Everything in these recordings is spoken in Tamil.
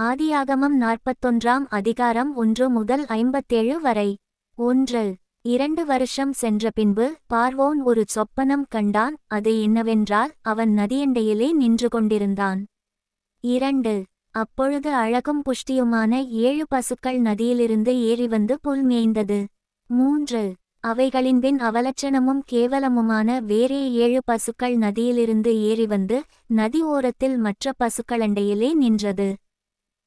ஆதியாகமம் நாற்பத்தொன்றாம் அதிகாரம் ஒன்று முதல் ஐம்பத்தேழு வரை. ஒன்று. இரண்டு வருஷம் சென்ற பின்பு பார்வோன் ஒரு சொப்பனம் கண்டான். அது என்னவென்றால் அவன் நதியண்டையிலே நின்று கொண்டிருந்தான். இரண்டு. அப்பொழுது அழகும் புஷ்டியுமான ஏழு பசுக்கள் நதியிலிருந்து ஏறி வந்து புல் மேய்ந்தது. மூன்று. அவைகளின்பின் அவலட்சணமும் கேவலமுமான வேறே ஏழு பசுக்கள் நதியிலிருந்து ஏறி வந்து நதி ஓரத்தில் மற்ற பசுக்களண்டையிலே நின்றது.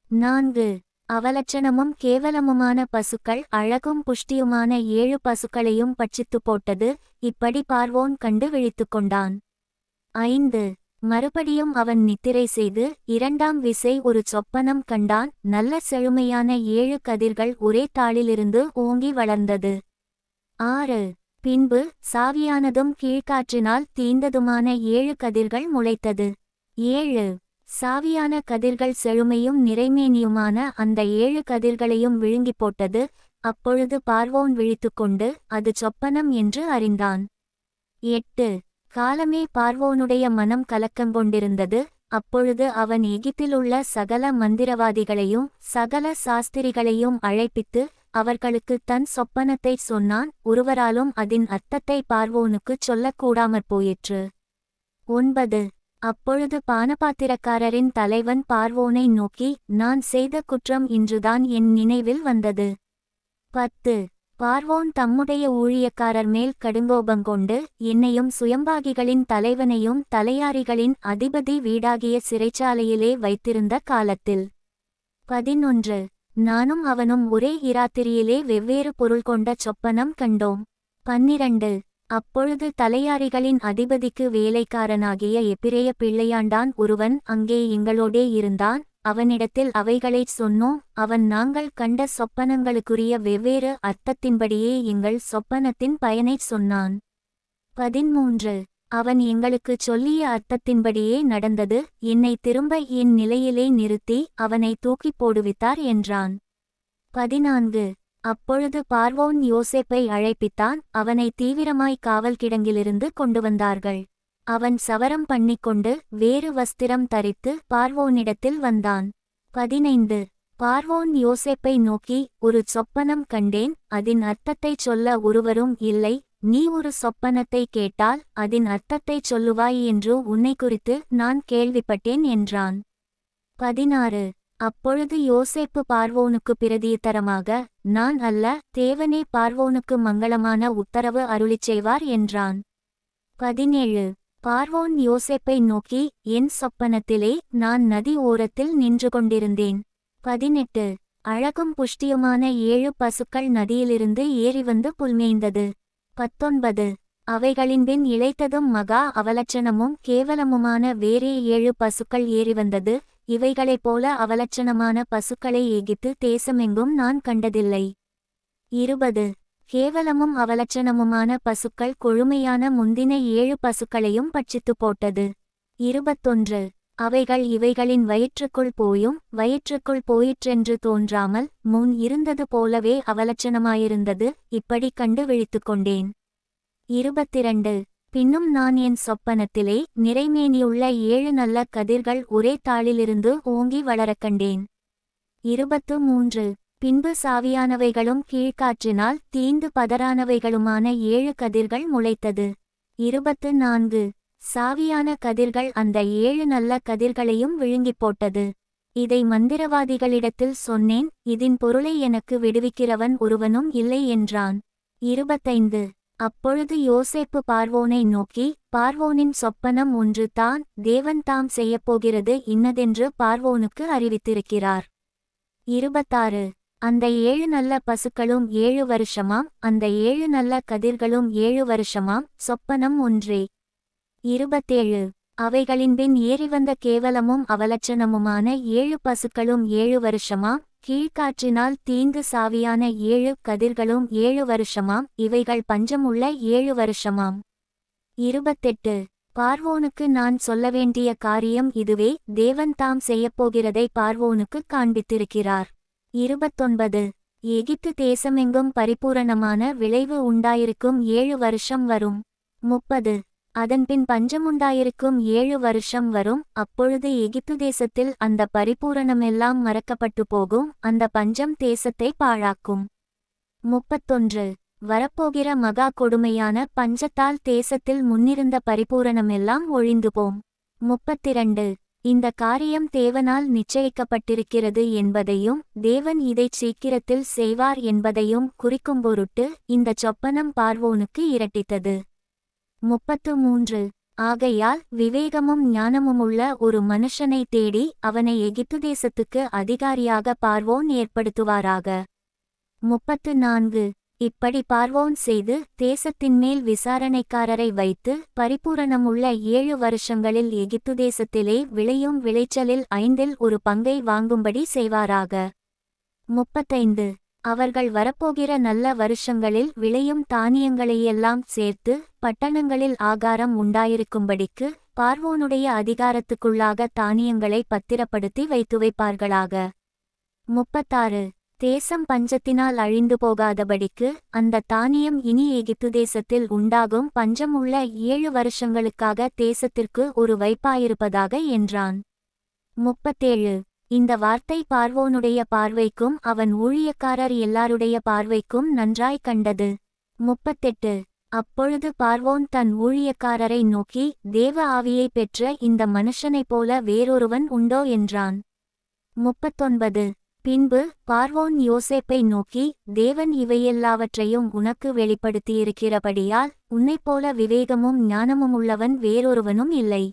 நான்கு. அவலட்சணமும் கேவலமுமான பசுக்கள் அழகும் புஷ்டியுமான ஏழு பசுக்களையும் பட்சித்து போட்டது இப்படி பார்வோன் கண்டு விழித்துக் கொண்டான். ஐந்து. மறுபடியும் அவன் நித்திரை செய்து இரண்டாம் விசை ஒரு சொப்பனம் கண்டான் நல்ல செழுமையான ஏழு கதிர்கள் ஒரே தாளிலிருந்து ஓங்கி வளர்ந்தது. ஆறு. பின்பு சாவியானதும் கீழ்காற்றினால் தீந்ததுமான ஏழு கதிர்கள் முளைத்தது. ஏழு. சாவியான கதிர்கள் செழுமையும் நிறைமேனியுமான அந்த ஏழு கதிர்களையும் விழுங்கிப் போட்டது அப்பொழுது பார்வோன் விழித்துக்கொண்டு அது சொப்பனம் என்று அறிந்தான். எட்டு. காலமே பார்வோனுடைய மனம் கலக்கங்கொண்டிருந்தது அப்பொழுது அவன் எகிப்திலுள்ள சகல மந்திரவாதிகளையும் சகல சாஸ்திரிகளையும் அழைப்பித்து அவர்களுக்கு தன் சொப்பனத்தைச் சொன்னான் ஒருவராலும் அதன் அர்த்தத்தை பார்வோனுக்குச் சொல்லக்கூடாமற் போயிற்று. ஒன்பது. அப்பொழுது பானபாத்திரக்காரரின் தலைவன் பார்வோனை நோக்கி நான் செய்த குற்றம் இன்றுதான் என் நினைவில் வந்தது. பத்து. பார்வோன் தம்முடைய ஊழியக்காரர் மேல் கடுங்கோபங்கொண்டு என்னையும் சுயம்பாகிகளின் தலைவனையும் தலையாரிகளின் அதிபதி வீடாகிய சிறைச்சாலையிலே வைத்திருந்த காலத்தில். பதினொன்று. நானும் அவனும் ஒரே இராத்திரியிலே வெவ்வேறு பொருள் கொண்ட சொப்பனம் கண்டோம். பன்னிரண்டு. அப்பொழுது தலையாரிகளின் அதிபதிக்கு வேலைக்காரனாகிய எப்பிரேய பிள்ளையாண்டான் ஒருவன் அங்கே எங்களோடே இருந்தான் அவனிடத்தில் அவைகளைச் சொன்னோம் அவன் நாங்கள் கண்ட சொப்பனங்களுக்குரிய வெவ்வேறு அர்த்தத்தின்படியே எங்கள் சொப்பனத்தின் பயனைச் சொன்னான். பதிமூன்று அவன் எங்களுக்குச் சொல்லிய அர்த்தத்தின்படியே நடந்தது என்னை திரும்ப என் நிலையிலே நிறுத்தி அவனை தூக்கிப் போடுவித்தார் என்றான். பதினான்கு. அப்பொழுது பார்வோன் யோசேப்பை அழைப்பித்தான் அவனை தீவிரமாய் காவல் கிடங்கிலிருந்து கொண்டு வந்தார்கள் அவன் சவரம் பண்ணிக்கொண்டு வேறு வஸ்திரம் தரித்து பார்வோனிடத்தில் வந்தான். பதினைந்து. பார்வோன் யோசேப்பை நோக்கி ஒரு சொப்பனம் கண்டேன் அதன் அர்த்தத்தைச் சொல்ல ஒருவரும் இல்லை நீ ஒரு சொப்பனத்தை கேட்டால் அதன் அர்த்தத்தைச் சொல்லுவாய் என்று உன்னை குறித்து நான் கேள்விப்பட்டேன் என்றான். பதினாறு. அப்பொழுது யோசேப்பு பார்வோனுக்கு பிரதியுத்தரமாக நான் அல்ல தேவனே பார்வோனுக்கு மங்களமான உத்தரவு அருளிச் செய்வார் என்றான். பதினேழு. பார்வோன் யோசேப்பை நோக்கி என் சொப்பனத்திலே நான் நதி ஓரத்தில் நின்று கொண்டிருந்தேன். பதினெட்டு. அழகும் புஷ்டியுமான ஏழு பசுக்கள் நதியிலிருந்து ஏறி வந்து புல்மேய்ந்தது. பத்தொன்பது. அவைகளின் பின் இழைத்ததும் மகா அவலட்சணமும் கேவலமுமான வேறே ஏழு பசுக்கள் ஏறி வந்தது. இவைகளைப் போல அவலட்சணமான பசுக்களை ஏகித்து தேசமெங்கும் நான் கண்டதில்லை. இருபது. கேவலமும் அவலட்சணமுமான பசுக்கள் கொழுமையான முந்தின ஏழு பசுக்களையும் பட்சித்து போட்டது. இருபத்தொன்று. அவைகள் இவைகளின் வயிற்றுக்குள் போயும் வயிற்றுக்குள் போயிற்றென்று தோன்றாமல் முன் இருந்தது போலவே அவலட்சணமாயிருந்தது இப்படி கண்டு விழித்துக் கொண்டேன். இருபத்திரண்டு. பின்னும் நான் என் சொப்பனத்திலே நிறைமேனியுள்ள ஏழு நல்ல கதிர்கள் ஒரே தாளிலிருந்து ஓங்கி வளரக்கண்டேன் இருபத்து மூன்று. பின்பு சாவியானவைகளும் கீழ்காற்றினால் தீந்து பதறானவைகளுமான ஏழு கதிர்கள் முளைத்தது. இருபத்து நான்கு. சாவியான கதிர்கள் அந்த ஏழு நல்ல கதிர்களையும் விழுங்கிப் போட்டது. இதை மந்திரவாதிகளிடத்தில் சொன்னேன் இதன் பொருளை எனக்கு விடுவிக்கிறவன் ஒருவனும் இல்லை என்றான். இருபத்தைந்து. அப்பொழுது யோசேப்பு பார்வோனை நோக்கி பார்வோனின் சொப்பனம் ஒன்று தான் தேவன் தாம் செய்யப்போகிறது இன்னதென்று பார்வோனுக்கு அறிவித்திருக்கிறார். இருபத்தாறு. அந்த ஏழு நல்ல பசுக்களும் ஏழு வருஷமாம் அந்த ஏழு நல்ல கதிர்களும் ஏழு வருஷமாம் சொப்பனம் ஒன்றே. இருபத்தேழு. அவைகளின்பின் ஏறிவந்த கேவலமும் அவலட்சணமுமான ஏழு பசுக்களும் ஏழு வருஷமாம் கீழ்காற்றினால் தீங்கு சாவியான ஏழு கதிர்களும் ஏழு வருஷமாம். இவைகள் பஞ்சமுள்ள ஏழு வருஷமாம். இருபத்தெட்டு. பார்வோனுக்கு நான் சொல்ல வேண்டிய காரியம் இதுவே. தேவன் தாம் செய்யப்போகிறதை பார்வோனுக்குக் காண்பித்திருக்கிறார். இருபத்தொன்பது. எகிப்து தேசமெங்கும் பரிபூரணமான விளைவு உண்டாயிருக்கும். ஏழு வருஷம் வரும். முப்பது. அதன்பின் பஞ்சமுண்டாயிருக்கும் ஏழு வருஷம் வரும். அப்பொழுது எகிப்து தேசத்தில் அந்த பரிபூரணமெல்லாம் மறக்கப்பட்டு போகும். அந்த பஞ்சம் தேசத்தை பாழாக்கும். முப்பத்தொன்று. வரப்போகிற மகா கொடுமையான பஞ்சத்தால் தேசத்தில் முன்னிருந்த பரிபூரணமெல்லாம் ஒழிந்து போம். முப்பத்திரண்டு. இந்த காரியம் தேவனால் நிச்சயிக்கப்பட்டிருக்கிறது என்பதையும் தேவன் இதைச் சீக்கிரத்தில் செய்வார் என்பதையும் குறிக்கும் பொருட்டு இந்த சொப்பனம் பார்வோனுக்கு இரட்டித்தது. முப்பத்து மூன்று. ஆகையால் விவேகமும் ஞானமுமுள்ள ஒரு மனுஷனை தேடி அவனை எகிப்து தேசத்துக்கு அதிகாரியாக பார்வோன் ஏற்படுத்துவாராக. முப்பத்து நான்கு. இப்படி பார்வோன் செய்து தேசத்தின்மேல் விசாரணைக்காரரை வைத்து பரிபூரணமுள்ள ஏழு வருஷங்களில் எகிப்து தேசத்திலே விளையும் விளைச்சலில் ஐந்தில் ஒரு பங்கை வாங்கும்படி செய்வாராக. முப்பத்தைந்து. அவர்கள் வரப்போகிற நல்ல வருஷங்களில் விளையும் தானியங்களையெல்லாம் சேர்த்து பட்டணங்களில் ஆகாரம் உண்டாயிருக்கும்படிக்கு பார்வோனுடைய அதிகாரத்துக்குள்ளாக தானியங்களை பத்திரப்படுத்தி வைத்து வைப்பார்களாக. முப்பத்தாறு. தேசம் பஞ்சத்தினால் அழிந்து போகாதபடிக்கு அந்த தானியம் இனி எகிப்து தேசத்தில் உண்டாகும் பஞ்சம் உள்ள ஏழு வருஷங்களுக்காக தேசத்திற்கு ஒரு வைப்பாயிருப்பதாக என்றான். முப்பத்தேழு. இந்த வார்த்தை பார்வோனுடைய பார்வைக்கும் அவன் ஊழியக்காரர் எல்லாருடைய பார்வைக்கும் நன்றாய் கண்டது. முப்பத்தெட்டு. அப்பொழுது பார்வோன் தன் ஊழியக்காரரை நோக்கி தேவ ஆவியை பெற்ற இந்த மனுஷனைப் போல வேறொருவன் உண்டோ? என்றான். முப்பத்தொன்பது. பின்பு பார்வோன் யோசேப்பை நோக்கி தேவன் இவையெல்லாவற்றையும் உனக்கு வெளிப்படுத்தியிருக்கிறபடியால் உன்னைப் போல விவேகமும் ஞானமும் உள்ளவன் வேறொருவனும் இல்லை.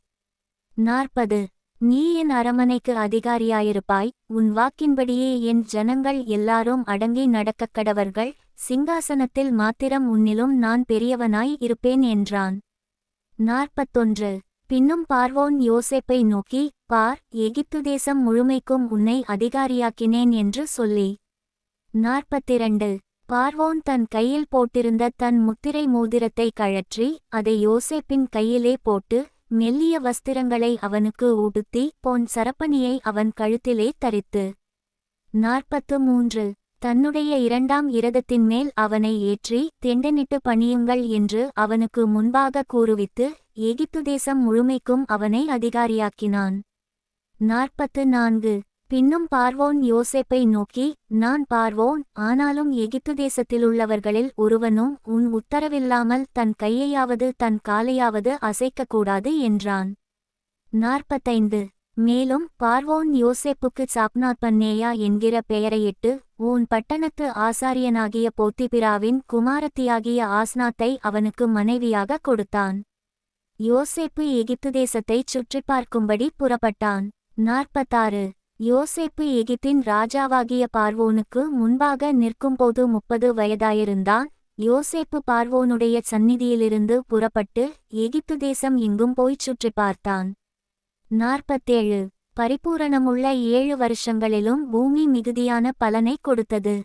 நாற்பது. நீ என் அரமனைக்கு அதிகாரியாயிருப்பாய். உன் வாக்கின்படியே என் ஜனங்கள் எல்லாரும் அடங்கி நடக்கக் கடவர்கள். சிங்காசனத்தில் மாத்திரம் உன்னிலும் நான் பெரியவனாய் இருப்பேன் என்றான். நாற்பத்தொன்று. பின்னும் பார்வோன் யோசேப்பை நோக்கி பார் எகிப்து தேசம் முழுமைக்கும் உன்னை அதிகாரியாக்கினேன் என்று சொல்லி. நாற்பத்திரண்டு. பார்வோன் தன் கையில் போட்டிருந்த தன் முத்திரை மோதிரத்தை கழற்றி அதை யோசேப்பின் கையிலே போட்டு மெல்லிய வஸ்திரங்களை அவனுக்கு உடுத்தி பொன் சரப்பணியை அவன் கழுத்திலே தரித்து. நாற்பத்து மூன்று தன்னுடைய இரண்டாம் இரதத்தின் மேல் அவனை ஏற்றி தெண்டனிட்டு பணியுங்கள் என்று அவனுக்கு முன்பாக கூறுவித்து எகிப்து தேசம் முழுமைக்கும் அவனை அதிகாரியாக்கினான். நாற்பத்து நான்கு. பின்னும் பார்வோன் யோசேப்பை நோக்கி நான் பார்வோன் ஆனாலும் எகிப்து தேசத்திலுள்ளவர்களில் ஒருவனும் உன் உத்தரவில்லாமல் தன் கையையாவது தன் காலையாவது அசைக்கக்கூடாது என்றான். நாற்பத்தைந்து. மேலும் பார்வோன் யோசேப்புக்கு சாப்னாத்பன்னேயா என்கிற பெயரையிட்டு உன் பட்டணத்து ஆசாரியனாகிய போத்திபிராவின் குமாரத்தியாகிய ஆஸ்னாத்தை அவனுக்கு மனைவியாக கொடுத்தான். யோசேப்பு எகிப்து தேசத்தைச் சுற்றி பார்க்கும்படி புறப்பட்டான். நாற்பத்தாறு. யோசேப்பு எகிப்தின் ராஜாவாகிய பார்வோனுக்கு முன்பாக நிற்கும்போது முப்பது வயதாயிருந்தான். யோசேப்பு பார்வோனுடைய சந்நிதியிலிருந்து புறப்பட்டு எகிப்து தேசம் எங்கும் போய்ச் சுற்றி பார்த்தான். நாற்பத்தேழு. பரிபூரணமுள்ள ஏழு வருஷங்களிலும் பூமி மிகுதியான பலனை கொடுத்தது.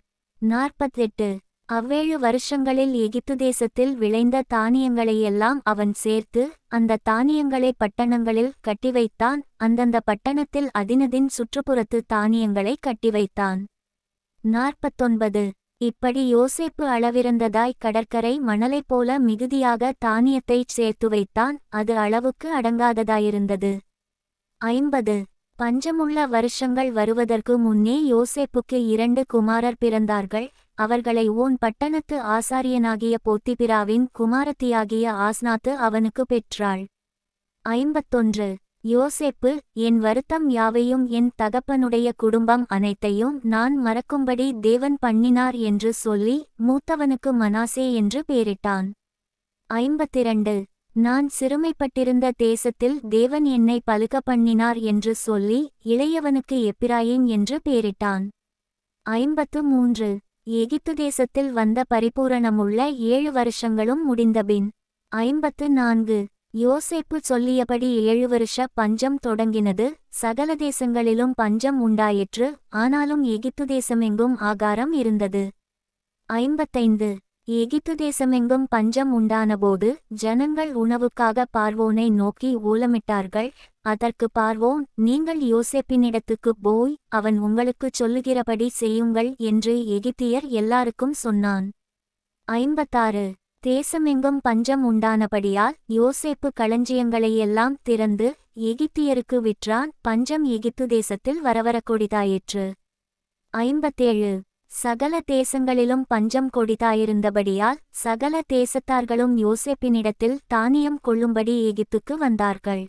நாற்பத்தெட்டு. அவ்வேழு வருஷங்களில் எகிப்து தேசத்தில் விளைந்த தானியங்களையெல்லாம் அவன் சேர்த்து அந்த தானியங்களை பட்டணங்களில் கட்டி வைத்தான் அந்தந்த பட்டணத்தில் அதினதின் சுற்றுப்புறத்து தானியங்களை கட்டி வைத்தான் நாற்பத்தொன்பது. இப்படி யோசேப்பு அளவிருந்ததாய் கடற்கரை மணலைப் போல மிகுதியாக தானியத்தைச் சேர்த்து வைத்தான் அது அளவுக்கு அடங்காததாயிருந்தது. ஐம்பது. பஞ்சமுள்ள வருஷங்கள் வருவதற்கு முன்னே யோசேப்புக்கு இரண்டு குமாரர் பிறந்தார்கள் அவர்களை ஓன் பட்டணத்து ஆசாரியனாகிய போத்திபிராவின் குமாரத்தியாகிய ஆஸ்நாத்து அவனுக்கு பெற்றாள். ஐம்பத்தொன்று. யோசேப்பு என் வருத்தம் யாவையும் என் தகப்பனுடைய குடும்பம் அனைத்தையும் நான் மறக்கும்படி தேவன் பண்ணினார் என்று சொல்லி மூத்தவனுக்கு மனாசே என்று பேரிட்டான் ஐம்பத்திரண்டு. நான் சிறுமைப்பட்டிருந்த தேசத்தில் தேவன் என்னை பலுக பண்ணினார் என்று சொல்லி இளையவனுக்கு எப்பிராயின் என்று பேரிட்டான் ஐம்பத்து மூன்று. எகிப்து தேசத்தில் வந்த பரிபூரணமுள்ள ஏழு வருஷங்களும் முடிந்தபின் ஐம்பத்து நான்கு யோசேப்பு சொல்லியபடி ஏழு வருஷ பஞ்சம் தொடங்கினது சகல தேசங்களிலும் பஞ்சம் உண்டாயிற்று ஆனாலும் எகிப்து தேசமெங்கும் ஆகாரம் இருந்தது. ஐம்பத்தைந்து எகிப்து தேசமெங்கும் பஞ்சம் உண்டானபோது ஜனங்கள் உணவுக்காக பார்வோனை நோக்கி ஊலமிட்டார்கள் அதற்கு பார்வோன் நீங்கள் யோசேப்பினிடத்துக்குப் போய் அவன் உங்களுக்குச் சொல்லுகிறபடி செய்யுங்கள் என்று எகிப்தியர் எல்லாருக்கும் சொன்னான். ஐம்பத்தாறு. தேசமெங்கும் பஞ்சம் உண்டானபடியால் யோசேப்பு களஞ்சியங்களையெல்லாம் திறந்து எகிப்தியருக்கு விற்றான். பஞ்சம் எகிப்து தேசத்தில் வரவரக்கூடியதாயிற்று. ஐம்பத்தேழு. சகல தேசங்களிலும் பஞ்சம் கொடிதாயிருந்தபடியால் சகல தேசத்தார்களும் யோசேப்பினிடத்தில் தானியம் கொள்ளும்படி எகிப்துக்கு வந்தார்கள்.